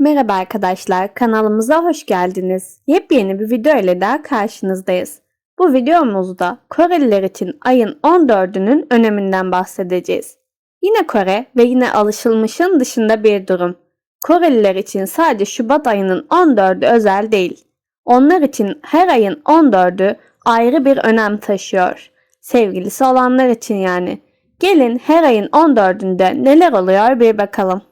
Merhaba arkadaşlar, kanalımıza hoş geldiniz. Yepyeni bir video ile daha karşınızdayız. Bu videomuzda Koreliler için ayın 14'ünün öneminden bahsedeceğiz. Yine Kore ve yine alışılmışın dışında bir durum. Koreliler için sadece Şubat ayının 14'ü özel değil. Onlar için her ayın 14'ü ayrı bir önem taşıyor. Sevgilisi olanlar için yani. Gelin her ayın 14'ünde neler oluyor bir bakalım.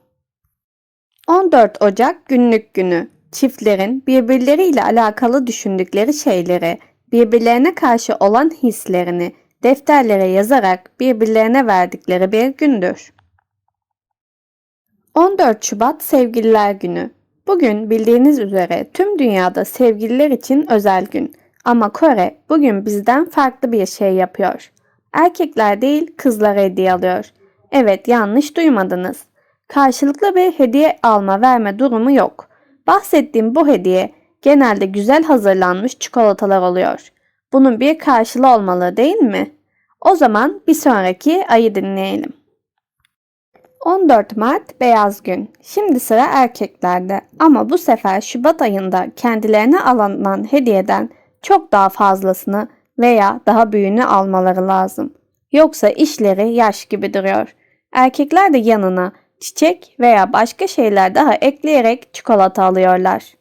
14 Ocak günlük günü. Çiftlerin birbirleriyle alakalı düşündükleri şeyleri, birbirlerine karşı olan hislerini defterlere yazarak birbirlerine verdikleri bir gündür. 14 Şubat Sevgililer Günü. Bugün bildiğiniz üzere tüm dünyada sevgililer için özel gün. Ama Kore bugün bizden farklı bir şey yapıyor. Erkekler değil kızlara hediye alıyor. Evet yanlış duymadınız. Karşılıklı bir hediye alma verme durumu yok. Bahsettiğim bu hediye genelde güzel hazırlanmış çikolatalar oluyor. Bunun bir karşılığı olmalı değil mi? O zaman bir sonraki ayı dinleyelim. 14 Mart Beyaz Gün. Şimdi sıra erkeklerde ama bu sefer Şubat ayında kendilerine alınan hediyeden çok daha fazlasını veya daha büyüğünü almaları lazım. Yoksa işleri yaş gibi duruyor. Erkekler de yanına çiçek veya başka şeyler daha ekleyerek çikolata alıyorlar.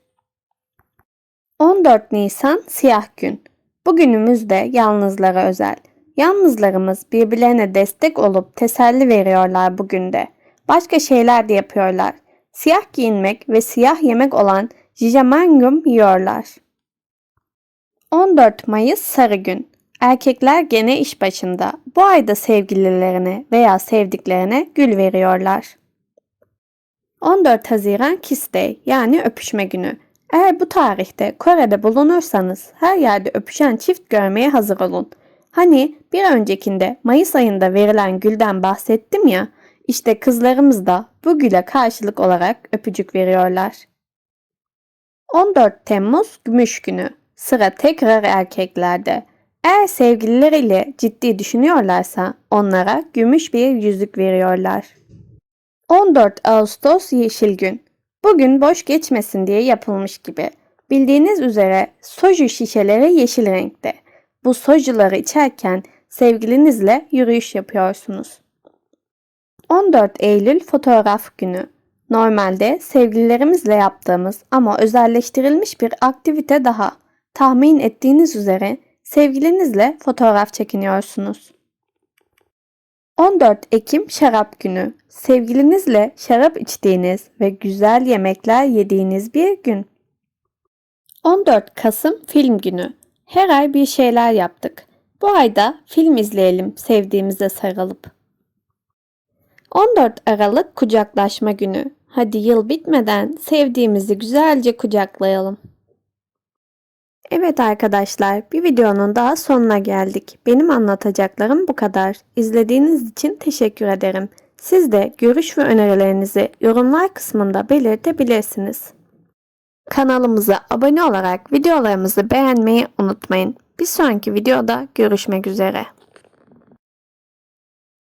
14 Nisan Siyah Gün. Bugünümüzde yalnızlara özel. Yalnızlarımız birbirlerine destek olup teselli veriyorlar bugün de. Başka şeyler de yapıyorlar. Siyah giyinmek ve siyah yemek olan jijamangum yiyorlar. 14 Mayıs Sarı Gün. Erkekler gene iş başında. Bu ayda sevgililerine veya sevdiklerine gül veriyorlar. 14 Haziran Kiss Day yani öpüşme günü. Eğer bu tarihte Kore'de bulunursanız her yerde öpüşen çift görmeye hazır olun. Hani bir öncekinde Mayıs ayında verilen gülden bahsettim ya, işte kızlarımız da bu güle karşılık olarak öpücük veriyorlar. 14 Temmuz Gümüş Günü. Sıra tekrar erkeklerde. Eğer sevgilileriyle ciddi düşünüyorlarsa onlara gümüş bir yüzük veriyorlar. 14 Ağustos Yeşil Gün. Bugün boş geçmesin diye yapılmış gibi. Bildiğiniz üzere soju şişeleri yeşil renkte. Bu sojuları içerken sevgilinizle yürüyüş yapıyorsunuz. 14 Eylül Fotoğraf Günü. Normalde sevgililerimizle yaptığımız ama özelleştirilmiş bir aktivite daha. Tahmin ettiğiniz üzere sevgilinizle fotoğraf çekiniyorsunuz. 14 Ekim Şarap Günü. Sevgilinizle şarap içtiğiniz ve güzel yemekler yediğiniz bir gün. 14 Kasım Film Günü. Her ay bir şeyler yaptık. Bu ayda film izleyelim sevdiğimize sarılıp. 14 Aralık Kucaklaşma Günü. Hadi yıl bitmeden sevdiğimizi güzelce kucaklayalım. Evet arkadaşlar, bir videonun daha sonuna geldik. Benim anlatacaklarım bu kadar. İzlediğiniz için teşekkür ederim. Siz de görüş ve önerilerinizi yorumlar kısmında belirtebilirsiniz. Kanalımıza abone olarak videolarımızı beğenmeyi unutmayın. Bir sonraki videoda görüşmek üzere.